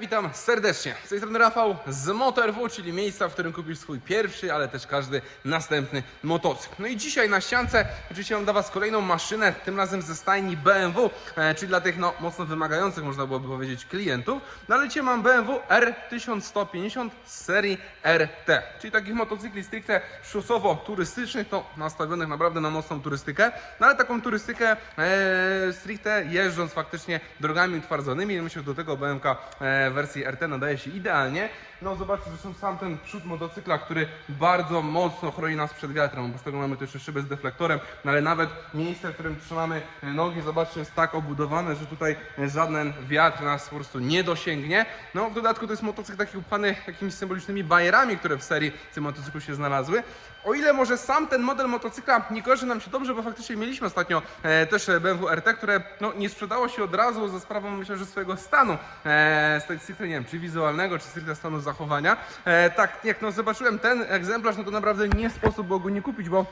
Witam serdecznie. Z tej strony Rafał z MotorW, czyli miejsca, w którym kupisz swój pierwszy, ale też każdy następny motocykl. No i dzisiaj na ściance oczywiście mam dla Was kolejną maszynę, tym razem ze stajni BMW, e, czyli dla tych no, mocno wymagających, można byłoby powiedzieć, klientów. No ale dzisiaj mam BMW R1150 z serii RT, czyli takich motocykli stricte szosowo-turystycznych, no nastawionych naprawdę na mocną turystykę, no ale taką turystykę e, stricte jeżdżąc faktycznie drogami utwardzonymi. Myślę, że do tego BMK e, wersji RT nadaje się idealnie. No zobaczcie, zresztą sam ten przód motocykla, który bardzo mocno chroni nas przed wiatrem, bo z tego mamy tu jeszcze szybę z deflektorem, no ale nawet miejsce, w którym trzymamy nogi, zobaczcie, jest tak obudowane, że tutaj żaden wiatr nas po prostu nie dosięgnie. No w dodatku to jest motocykl taki upchany jakimiś symbolicznymi bajerami, które w serii w tym motocyklu się znalazły. O ile może sam ten model motocykla nie kojarzy nam się dobrze, bo faktycznie mieliśmy ostatnio e, też BMW RT, które no, nie sprzedało się od razu za sprawą myślę, że swojego stanu, e, z tej stricte, nie wiem, czy wizualnego, czy stricte stanu zachowania. E, tak, jak no, zobaczyłem ten egzemplarz, no to naprawdę nie sposób było go nie kupić, bo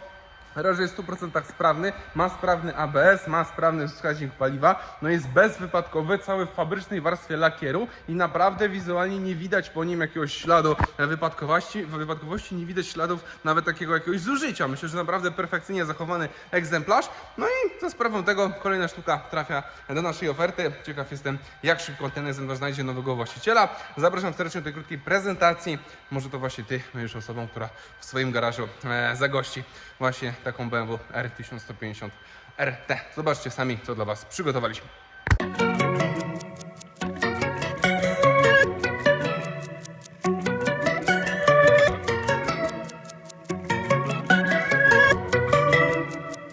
Że jest w 100% sprawny, ma sprawny ABS, ma sprawny wskaźnik paliwa, no jest bezwypadkowy, cały w fabrycznej warstwie lakieru i naprawdę wizualnie nie widać po nim jakiegoś śladu wypadkowości, wypadkowości nie widać śladów nawet takiego jakiegoś zużycia. Myślę, że naprawdę perfekcyjnie zachowany egzemplarz. No i za sprawą tego kolejna sztuka trafia do naszej oferty. Ciekaw jestem, jak szybko ten egzemplarz znajdzie nowego właściciela. Zapraszam serdecznie do tej krótkiej prezentacji. Może to właśnie Ty będziesz osobą, która w swoim garażu e, zagości właśnie taką BMW R1150 RT. Zobaczcie sami, co dla Was przygotowaliśmy.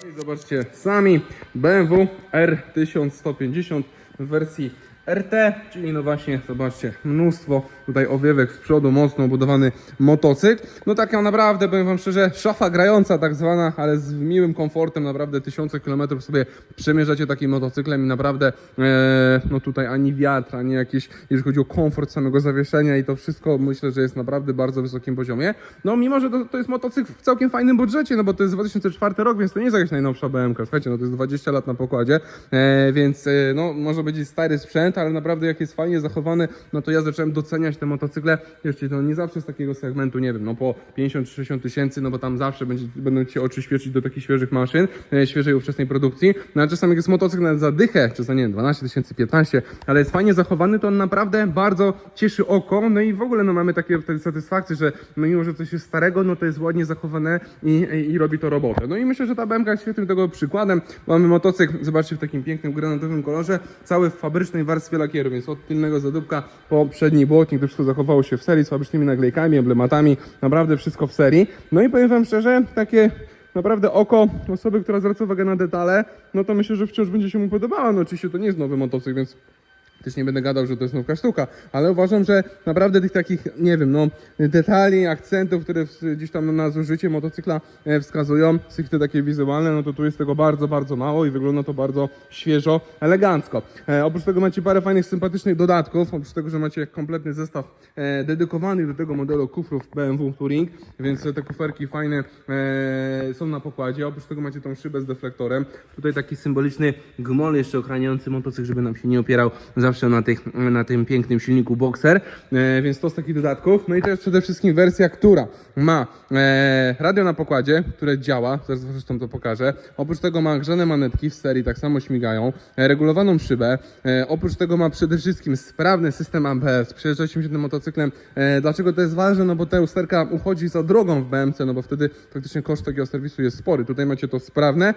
I zobaczcie sami BMW R1150 w wersji RT, czyli no właśnie, zobaczcie, mnóstwo tutaj owiewek z przodu, mocno budowany motocykl. No taka naprawdę, powiem wam szczerze, szafa grająca tak zwana, ale z miłym komfortem, naprawdę tysiące kilometrów sobie przemierzacie takim motocyklem i naprawdę, e, no tutaj ani wiatr, ani jakiś, jeżeli chodzi o komfort samego zawieszenia i to wszystko, myślę, że jest naprawdę bardzo wysokim poziomie. No mimo, że to, to jest motocykl w całkiem fajnym budżecie, no bo to jest 2004 rok, więc to nie jest jakaś najnowsza BMK, słuchajcie, no to jest 20 lat na pokładzie, e, więc e, no może być stary sprzęt, ale naprawdę jak jest fajnie zachowany, no to ja zacząłem doceniać te motocykle, jeszcze to nie zawsze z takiego segmentu, nie wiem, no po 50-60 tysięcy, no bo tam zawsze będzie, będą ci oczy świecić do takich świeżych maszyn, e, świeżej ówczesnej produkcji, no ale czasami jak jest motocykl nawet za dychę, za nie wiem, 12 tysięcy, 15, ale jest fajnie zachowany, to on naprawdę bardzo cieszy oko, no i w ogóle no mamy takie takie satysfakcje, że no mimo, że coś jest starego, no to jest ładnie zachowane i, i, i robi to robotę. No i myślę, że ta BMK jest świetnym tego przykładem. Mamy motocykl, zobaczcie, w takim pięknym granatowym kolorze, cały w fabrycznej warstwie lakieru, więc od tylnego zadupka po przedni błotnik, to wszystko zachowało się w serii z fabrycznymi naklejkami, emblematami, naprawdę wszystko w serii. No i powiem wam szczerze, takie naprawdę oko osoby, która zwraca uwagę na detale, no to myślę, że wciąż będzie się mu podobała. No oczywiście to nie jest nowy motocykl, więc też nie będę gadał, że to jest nowka sztuka, ale uważam, że naprawdę tych takich, nie wiem, no, detali, akcentów, które gdzieś tam na zużycie motocykla e, wskazują, stricte takie wizualne, no to tu jest tego bardzo, bardzo mało i wygląda to bardzo świeżo, elegancko. E, oprócz tego macie parę fajnych, sympatycznych dodatków, oprócz tego, że macie kompletny zestaw e, dedykowany do tego modelu kufrów BMW Touring, więc te kuferki fajne e, są na pokładzie, oprócz tego macie tą szybę z deflektorem, tutaj taki symboliczny gmol jeszcze ochraniający motocykl, żeby nam się nie opierał. Zawsze na, tych, na tym pięknym silniku Boxer, e, więc to z takich dodatków. No i to jest przede wszystkim wersja, która ma e, radio na pokładzie, które działa, zaraz zresztą to pokażę. Oprócz tego ma grzane manetki w serii, tak samo śmigają, e, regulowaną szybę. Oprócz tego ma przede wszystkim sprawny system ABS. Przejeżdżaliśmy się tym motocyklem. Dlaczego to jest ważne? No bo ta usterka uchodzi za drogą w BMC, no bo wtedy faktycznie koszt takiego serwisu jest spory. Tutaj macie to sprawne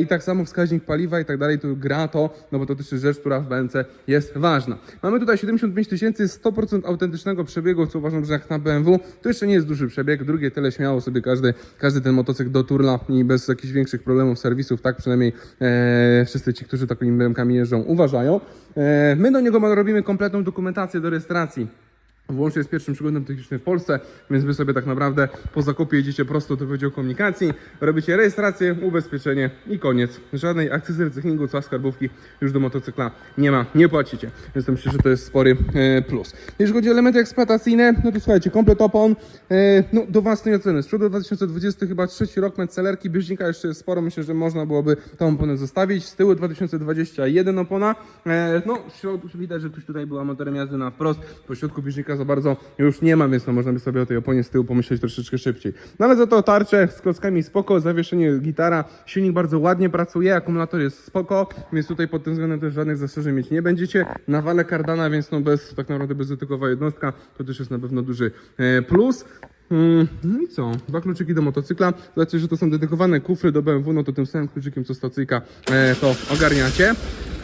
i tak samo wskaźnik paliwa i tak dalej, tu gra to, no bo to też jest rzecz, która w BMC jest ważna. Mamy tutaj 75 tysięcy, 100% autentycznego przebiegu, co uważam, że jak na BMW, to jeszcze nie jest duży przebieg. Drugie tyle śmiało sobie każdy, każdy ten motocykl doturla i bez jakichś większych problemów serwisów, tak przynajmniej e, wszyscy ci, którzy takimi BMKami jeżdżą, uważają. E, my do niego robimy kompletną dokumentację do rejestracji Włącznie z pierwszym przeglądem technicznym w Polsce, więc wy sobie tak naprawdę po zakupie jedziecie prosto do Wydziału Komunikacji, robicie rejestrację, ubezpieczenie i koniec. Żadnej akcyzy, recyklingu, cła skarbówki już do motocykla nie ma, nie płacicie. Więc myślę, że to jest spory e, plus. Jeśli chodzi o elementy eksploatacyjne, no to słuchajcie, komplet opon, e, no do własnej oceny. Z przodu 2020 chyba trzeci rok celerki bieżnika jeszcze jest sporo, myślę, że można byłoby tą oponę zostawić. Z tyłu 2021 opona, e, no w środku widać, że ktoś tutaj była motorem jazdy na wprost, po środku bieżnika za bardzo już nie ma, więc no można by sobie o tej oponie z tyłu pomyśleć troszeczkę szybciej. No ale za to tarcze z klockami spoko, zawieszenie gitara, silnik bardzo ładnie pracuje, akumulator jest spoko, więc tutaj pod tym względem też żadnych zastrzeżeń mieć nie będziecie. Na wale kardana, więc no bez, tak naprawdę bezdotykowa jednostka, to też jest na pewno duży e, plus. Mm, No i co? Dwa kluczyki do motocykla. Zobaczcie, że to są dedykowane kufry do BMW, no to tym samym kluczykiem co stacyjka e, to ogarniacie.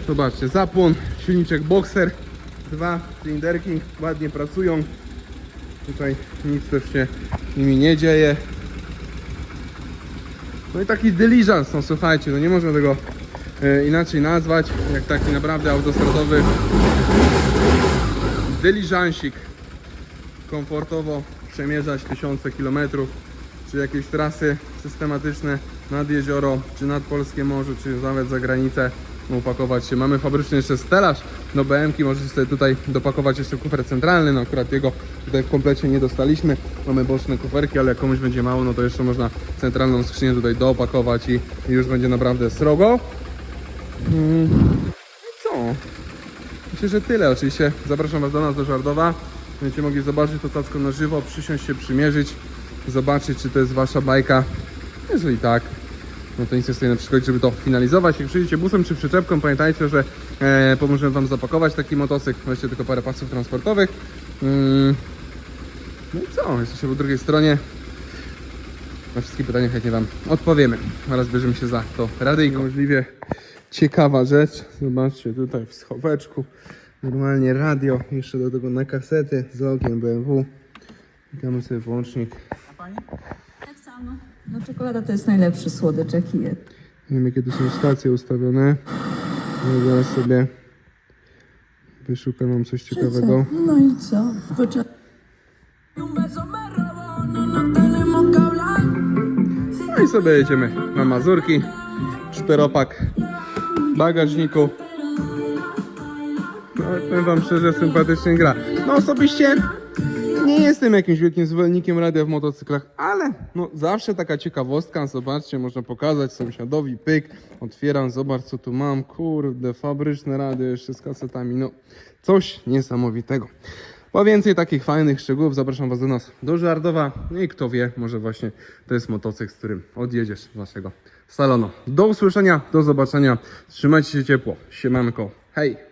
Zobaczcie, zapłon, silniczek Boxer, dwa cylinderki ładnie pracują. Tutaj nic też się nimi nie dzieje. No i taki dyliżans, no słuchajcie, no nie można tego e, inaczej nazwać, jak taki naprawdę autostradowy dyliżansik. Komfortowo przemierzać tysiące kilometrów, czy jakieś trasy systematyczne nad jezioro, czy nad polskie morze, czy nawet za granicę upakować się. Mamy fabryczny jeszcze stelaż do BMki, możecie sobie tutaj dopakować jeszcze kufer centralny, no akurat jego tutaj w komplecie nie dostaliśmy. Mamy boczne kuferki, ale jak komuś będzie mało, no to jeszcze można centralną skrzynię tutaj doopakować i, już będzie naprawdę srogo. Mm, i co? Myślę, że tyle. Oczywiście zapraszam Was do nas do Żardowa. Będziecie mogli zobaczyć to cacko na żywo, przysiąść się, przymierzyć, zobaczyć, czy to jest Wasza bajka. Jeżeli tak, no to nic nie stoi na przeszkodzie, żeby to finalizować. Jak przyjdziecie busem czy przyczepką, pamiętajcie, że e, pomożemy Wam zapakować taki motocykl. Weźcie tylko parę pasów transportowych. Mm. No i co? Jesteście po drugiej stronie. Na wszystkie pytania chętnie Wam odpowiemy. Oraz bierzemy się za to radyjko. Możliwie ciekawa rzecz. Zobaczcie tutaj w schoweczku. Normalnie radio, jeszcze do tego na kasety z logiem BMW. Damy sobie włącznik. Tak samo. No czekolada to jest najlepszy słodycz jaki jest. Nie wiem jakie tu są stacje ustawione. No, zaraz sobie wyszukam mam coś ciekawego. No i co? Poczekaj. No hablar. No i sobie jedziemy na Mazurki. Czteropak w bagażniku. No powiem wam szczerze, sympatycznie gra. No osobiście nie jestem jakimś wielkim zwolennikiem radia w motocyklach, ale no zawsze taka ciekawostka, zobaczcie, można pokazać sąsiadowi, pyk, otwieram, zobacz co tu mam, kurde, fabryczne radio jeszcze z kasetami, no coś niesamowitego. Po więcej takich fajnych szczegółów zapraszam Was do nas do Żardowa. No i kto wie, może właśnie to jest motocykl, z którym odjedziesz z Waszego salonu. Do usłyszenia, do zobaczenia. Trzymajcie się ciepło. Siemanko. Hej!